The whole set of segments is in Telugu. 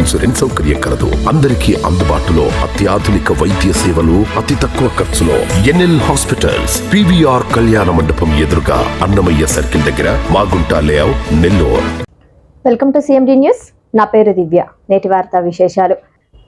ఇన్సూరెన్స్ సౌకర్యం కలదు. అందరికీ అందుబాటులో అత్యాధునిక వైద్య సేవలు అతి తక్కువ ఖర్చులో ఎన్ఎల్ హాస్పిటల్స్ పివిఆర్ కళ్యాణ మండపం ఎదురుగా అన్నమయ్య సర్కిల్ దగ్గర Magunta layout Nellore. Welcome to CMD news. నా పేరు దివ్య. నేటి వార్త విశేషాలు.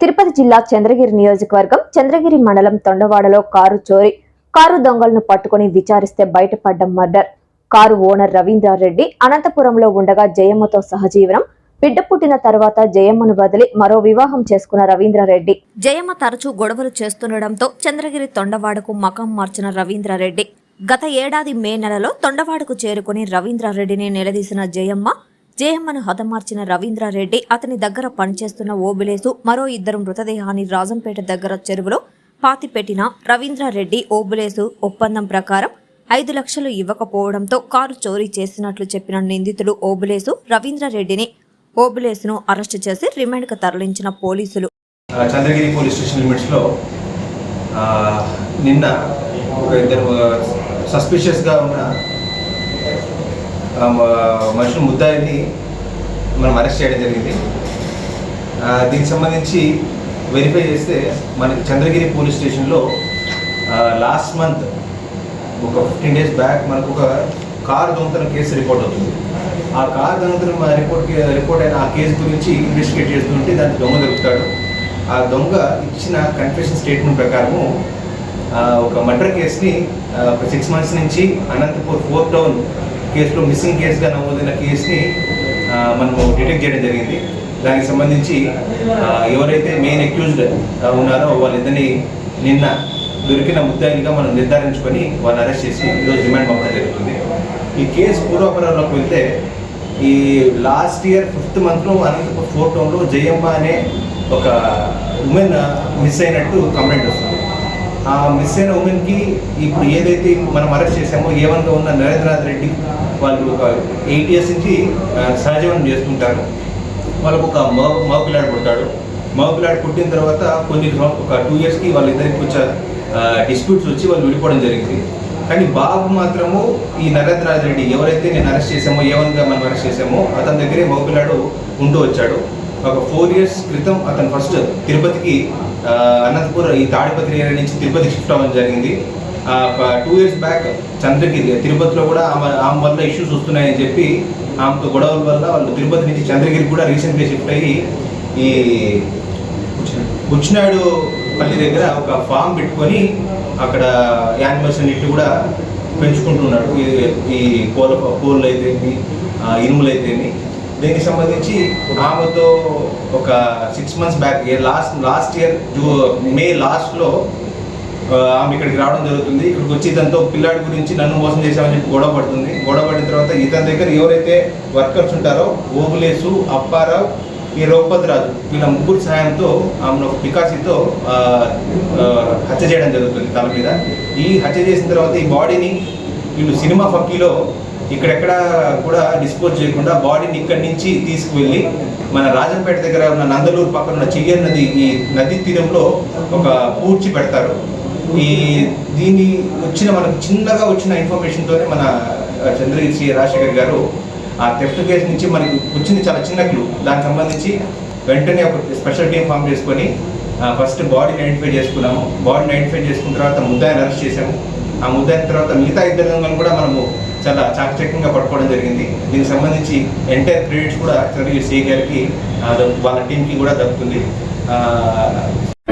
తిరుపతి జిల్లా చంద్రగిరి నియోజకవర్గం చంద్రగిరి మండలం తొండవాడలో కారు చోరీ కారు దొంగలను పట్టుకుని విచారిస్తే బయటపడ్డ మర్డర్. కారు ఓనర్ రవీంద్రారెడ్డి అనంతపురంలో ఉండగా జయమ్మతో సహజీవనం బిడ్డ పుట్టిన తర్వాత జయమ్మను వదిలి మరో వివాహం చేసుకున్న రవీంద్రారెడ్డి జయమ్మ తరచూ గొడవలు చేస్తుండటంతో చంద్రగిరి తొండవాడకు మకం మార్చిన రవీంద్రారెడ్డి గత ఏడాది మే నెలలో తొండవాడకు చేరుకుని రవీంద్రారెడ్డిని నిలదీసిన జయమ్మ జయమ్మను హతమార్చిన రవీంద్రారెడ్డి అతని దగ్గర పనిచేస్తున్న ఓబులేసు మరో ఇద్దరు మృతదేహాన్ని రాజంపేట దగ్గర చెరువులో పాతిపెట్టిన రవీంద్రారెడ్డి ఓబులేసు ఒప్పందం ప్రకారం ఐదు లక్షలు ఇవ్వకపోవడంతో కారు చోరీ చేసినట్లు చెప్పిన నిందితుడు ఓబులేసు రవీంద్రారెడ్డిని ఓబులేసును అరెస్టు చేసి రిమాండ్కు తరలించిన పోలీసులు. చంద్రగిరి పోలీస్ స్టేషన్ లిమిట్స్లో నిన్న ఒక ఇద్దరు సస్పిషియస్గా ఉన్న మనుషులు ముద్దాయిని మనం అరెస్ట్ చేయడం జరిగింది. దీనికి సంబంధించి వెరిఫై చేస్తే మనకి చంద్రగిరి పోలీస్ స్టేషన్లో లాస్ట్ మంత్ ఒక ఫిఫ్టీన్ డేస్ బ్యాక్ మనకు ఒక కార్ దొంగతనం కేసు రిపోర్ట్ అవుతుంది. ఆ కార్ దొంగతనం రిపోర్ట్ రిపోర్ట్ అయిన ఆ కేసు గురించి ఇన్వెస్టిగేట్ చేస్తుంటే దానికి దొంగ దొరుకుతాడు. ఆ దొంగ ఇచ్చిన కన్ఫెషన్ స్టేట్మెంట్ ప్రకారము ఒక మర్డర్ కేసుని ఒక సిక్స్ మంత్స్ నుంచి అనంతపూర్ ఫోర్త్ టౌన్ కేసులో మిస్సింగ్ కేసుగా నమోదైన కేసుని మనము డిటెక్ట్ చేయడం జరిగింది. దానికి సంబంధించి ఎవరైతే మెయిన్ అక్యూజ్డ్ ఉన్నారో వాళ్ళిద్దరిని నిన్న దొరికిన ముద్దాయిలుగా మనం నిర్ధారించుకొని వాళ్ళని అరెస్ట్ చేసి ఈరోజు రిమాండ్ పంపడం జరుగుతుంది. ఈ కేసు పూర్వాపరాల్లోకి వెళ్తే ఈ లాస్ట్ ఇయర్ ఫిఫ్త్ మంత్లో అనంతపురం ఫోర్ టౌన్లో జయమ్మ అనే ఒక ఉమెన్ మిస్ అయినట్టు కంప్లైంట్ వస్తుంది. ఆ మిస్ అయిన ఉమెన్కి ఇప్పుడు ఏదైతే మనం అరెస్ట్ చేసామో ఏవన్గా ఉన్న నరేంద్రనాథ్ రెడ్డి వాళ్ళు ఒక ఎయిట్ ఇయర్స్ నుంచి సహజీవనం చేస్తుంటారు. వాళ్ళకు ఒక మగ మగ పుడతాడు. మగ పుట్టిన తర్వాత కొన్ని ఒక టూ ఇయర్స్కి వాళ్ళిద్దరికి కొంచెం డిస్ప్యూట్స్ వచ్చి వాళ్ళు విడిపోవడం జరిగింది. కానీ బాబు మాత్రము ఈ నరేంద్రనాథ్ రెడ్డి ఎవరైతే నేను అరెస్ట్ చేసామో ఏవన్గా మనం అరెస్ట్ చేసామో అతని దగ్గరే మగ పిల్లాడు ఉంటూ వచ్చాడు. ఒక ఫోర్ ఇయర్స్ క్రితం అతను ఫస్ట్ తిరుపతికి అనంతపూర్ ఈ తాడిపత్రి ఏరియా నుంచి తిరుపతి షిఫ్ట్ అవ్వడం జరిగింది. టూ ఇయర్స్ బ్యాక్ చంద్రగిరి తిరుపతిలో కూడా ఆమె ఆమె వల్ల ఇష్యూస్ వస్తున్నాయని చెప్పి ఆమెతో గొడవల వల్ల వాళ్ళు తిరుపతి నుంచి చంద్రగిరి కూడా రీసెంట్గా షిఫ్ట్ అయ్యి ఈ బుచ్చినాయుడు పల్లి దగ్గర ఒక ఫామ్ పెట్టుకొని అక్కడ యానిమల్స్ అన్నిటి కూడా పెంచుకుంటున్నాడు. ఈ- ఈ కోళ్ళ కోళ్ళు అయితేమి ఇనుములు అయితేమి దీనికి సంబంధించి ఆమెతో ఒక six months back last last year zoo May లాస్ట్లో ఆమె ఇక్కడికి రావడం జరుగుతుంది. ఇక్కడికి వచ్చి ఇతనితో పిల్లాడి గురించి నన్ను మోసం చేశామని చెప్పి గొడవ పడుతుంది. గొడవ పడిన తర్వాత ఇతని దగ్గర ఎవరైతే వర్కర్స్ ఉంటారో ఓబులేసు అప్పారావు ఈ రఘుపతి రాజు వీళ్ళ ముగ్గురు సహాయంతో ఆమెను పికాసితో హత్య చేయడం జరుగుతుంది తల మీద. ఈ హత్య చేసిన తర్వాత ఈ బాడీని వీళ్ళు సినిమా ఫక్కీలో ఇక్కడెక్కడ కూడా డిస్పోజ్ చేయకుండా బాడీని ఇక్కడి నుంచి తీసుకువెళ్ళి మన రాజంపేట దగ్గర ఉన్న నందలూరు పక్కన ఉన్న చెయ్యర్ నది ఈ నది తీరంలో ఒక పూడ్చి పెడతారు. ఈ దీన్ని వచ్చిన మనకు చిన్నగా వచ్చిన ఇన్ఫర్మేషన్తోనే మన చంద్రగిరి శ్రీ రాజశేఖర్ గారు ఆ థెఫ్ట్ కేసు నుంచి మనకి వచ్చింది చాలా చిన్న క్లూ దానికి సంబంధించి వెంటనే ఒక స్పెషల్ టీం ఫామ్ చేసుకొని ఫస్ట్ బాడీని ఐడెంటిఫై చేసుకున్నాము. బాడీని ఐడెంటిఫై చేసుకున్న తర్వాత ముద్దాయిని అరెస్ట్ చేసాము ఆ ముద్దాయిన తర్వాత మిగతా ఇద్దరు కూడా మనము చాలా చాకచక్యంగా పట్టుకోవడం జరిగింది. దీనికి సంబంధించి ఎంటైర్ క్రెడిట్స్ కూడా చంద్రగిరి సిఐ గారికి వాళ్ళ టీంకి కూడా దక్కుతుంది.